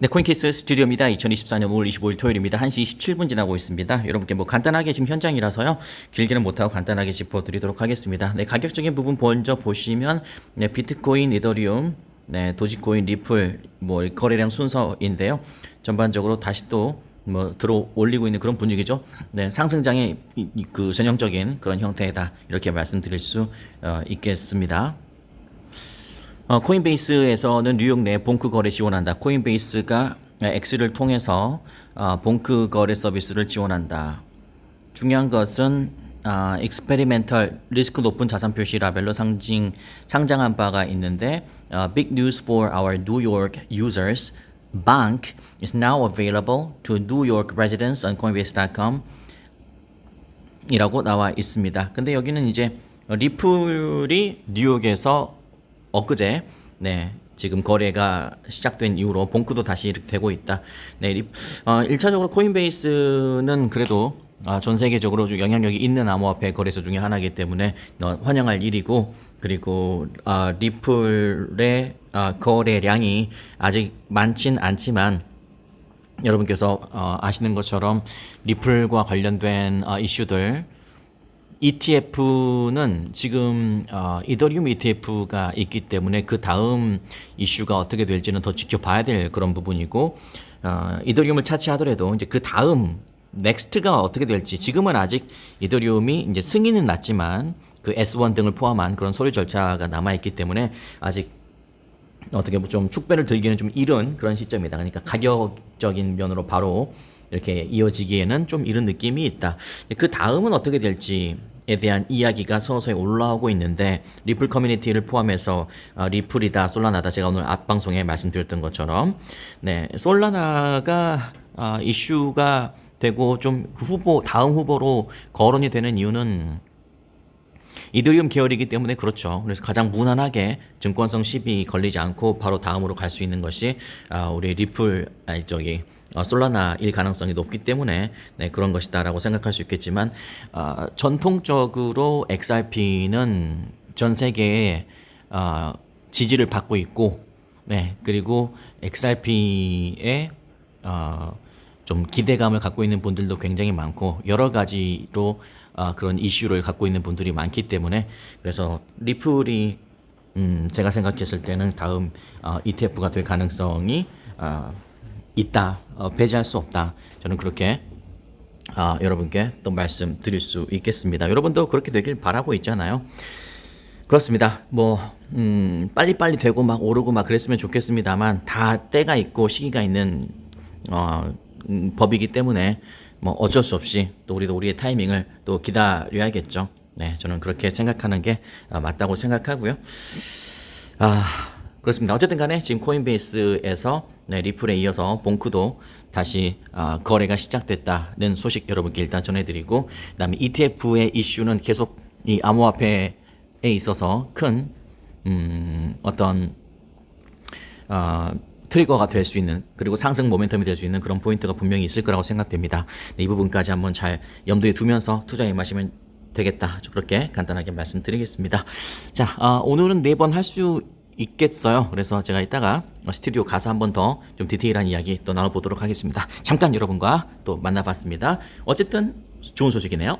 네, 코인케이스 스튜디오입니다. 2024년 5월 25일 토요일입니다. 1시 27분 지나고 있습니다. 여러분께 뭐 간단하게 지금 현장이라서요. 길게는 못하고 간단하게 짚어드리도록 하겠습니다. 네, 가격적인 부분 먼저 보시면 네, 비트코인, 이더리움, 네, 도지코인, 리플 뭐 거래량 순서인데요. 전반적으로 다시 또 뭐 들어 올리고 있는 그런 분위기죠. 네, 상승장의 그 전형적인 그런 형태다 이렇게 말씀드릴 수 어, 있겠습니다. 어, 코인베이스에서는 뉴욕 내 봉크 거래 지원한다. 코인베이스가 X를 통해서 어, 봉크 거래 서비스를 지원한다. 중요한 것은 아, experimental 리스크 높은 자산 표시 라벨로 상징 상장한 바가 있는데 어, big news for our New York users. Bank is now available to New York residents on Coinbase.com. 이라고 나와 있습니다. 근데 여기는 이제 리플이 뉴욕에서 엊그제 네 지금 거래가 시작된 이후로 봉크도 다시 이렇게 되고 있다. 네, 리, 어, 1차적으로 코인베이스는 그래도 아, 전 세계적으로 좀 영향력이 있는 암호화폐 거래소 중에 하나이기 때문에 어, 환영할 일이고 그리고 아, 리플의 아, 거래량이 아직 많진 않지만 여러분께서 어, 아시는 것처럼 리플과 관련된 어, 이슈들 ETF는 지금 어, 이더리움 ETF가 있기 때문에 그 다음 이슈가 어떻게 될지는 더 지켜봐야 될 그런 부분이고 어, 이더리움을 차치하더라도 이제 그 다음 넥스트가 어떻게 될지 지금은 아직 이더리움이 이제 승인은 났지만 그 S1 등을 포함한 그런 서류 절차가 남아 있기 때문에 아직 어떻게 보면 좀 축배를 들기는 좀 이른 그런 시점이다. 그러니까 가격적인 면으로 바로 이렇게 이어지기에는 좀 이른 느낌이 있다. 그 다음은 어떻게 될지 에 대한 이야기가 서서히 올라오고 있는데 리플 커뮤니티를 포함해서 어, 리플이다, 솔라나다 제가 오늘 앞 방송에 말씀드렸던 것처럼 네 솔라나가 어, 이슈가 되고 좀그 후보 다음 후보로 거론이 되는 이유는 이더리움 계열이기 때문에 그렇죠. 그래서 가장 무난하게 증권성 시비 걸리지 않고 바로 다음으로 갈 수 있는 것이 아, 우리 리플 아니 저기 어, 솔라나일 가능성이 높기 때문에 네, 그런 것이다라고 생각할 수 있겠지만 아, 전통적으로 XRP는 전 세계에 아, 지지를 받고 있고 네 그리고 XRP에 어, 좀 기대감을 갖고 있는 분들도 굉장히 많고 여러 가지로 아, 그런 이슈를 갖고 있는 분들이 많기 때문에 그래서 리플이 음, 제가 생각했을 때는 다음 어, ETF가 될 가능성이 어, 있다 어, 배제할 수 없다 저는 그렇게 아, 여러분께 또 말씀 드릴 수 있겠습니다. 여러분도 그렇게 되길 바라고 있잖아요. 그렇습니다. 뭐 음, 빨리빨리 되고 막 오르고 막 그랬으면 좋겠습니다만 다 때가 있고 시기가 있는 어, 음, 법이기 때문에 뭐 어쩔 수 없이 또 우리도 우리의 타이밍을 또 기다려야겠죠. 네, 저는 그렇게 생각하는 게 아, 맞다고 생각하고요. 아 그렇습니다. 어쨌든 간에 지금 코인베이스에서 네, 리플에 이어서 봉크도 다시 아, 거래가 시작됐다는 소식 여러분께 일단 전해드리고 그다음에 ETF의 이슈는 계속 이 암호화폐에 있어서 큰 음, 어떤 어, 트리거가 될 수 있는 그리고 상승 모멘텀이 될 수 있는 그런 포인트가 분명히 있을 거라고 생각됩니다. 네, 이 부분까지 한번 잘 염두에 두면서 투자에 임하시면 되겠다. 저 그렇게 간단하게 말씀드리겠습니다. 자, 어, 오늘은 네 번 할 수 있겠어요. 그래서 제가 이따가 스튜디오 가서 한 번 더 좀 디테일한 이야기 또 나눠보도록 하겠습니다. 잠깐 여러분과 또 만나봤습니다. 어쨌든 좋은 소식이네요.